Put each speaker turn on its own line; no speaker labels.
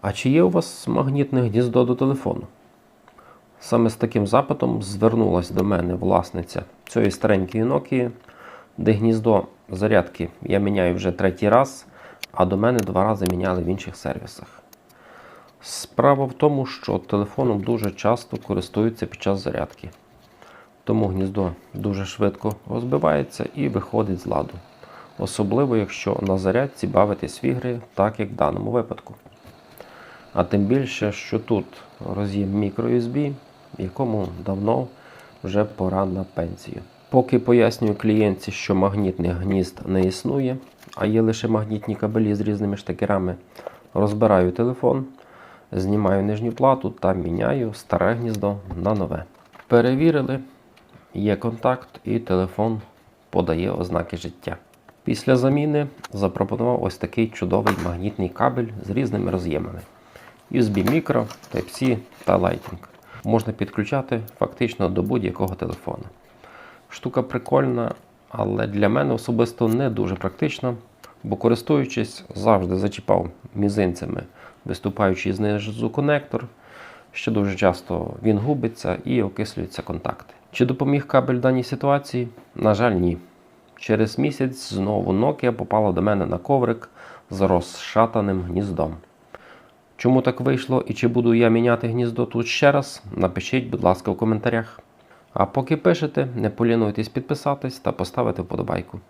А чи є у вас магнітне гніздо до телефону? Саме з таким запитом звернулася до мене власниця цієї старенької Nokia, де гніздо зарядки я міняю вже третій раз, а до мене два рази міняли в інших сервісах. Справа в тому, що телефоном дуже часто користуються під час зарядки. Тому гніздо дуже швидко розбивається і виходить з ладу. Особливо, якщо на зарядці бавитись в ігри, так як в даному випадку. А тим більше, що тут роз'єм microUSB, якому давно вже пора на пенсію. Поки пояснюю клієнтці, що магнітних гнізд не існує, а є лише магнітні кабелі з різними штекерами, розбираю телефон, знімаю нижню плату та міняю старе гніздо на нове. Перевірили, є контакт і телефон подає ознаки життя. Після заміни запропонував ось такий чудовий магнітний кабель з різними роз'ємами. USB Micro, Type-C та Lightning. Можна підключати фактично до будь-якого телефону. Штука прикольна, але для мене особисто не дуже практична, бо користуючись, завжди зачіпав мізинцями, виступаючи знизу конектор, що дуже часто він губиться і окислюються контакти. Чи допоміг кабель в даній ситуації? На жаль, ні. Через місяць знову Nokia попала до мене на коврик з розшатаним гніздом. Чому так вийшло і чи буду я міняти гніздо тут ще раз? Напишіть, будь ласка, в коментарях. А поки пишете, не полінуйтесь підписатись та поставити вподобайку.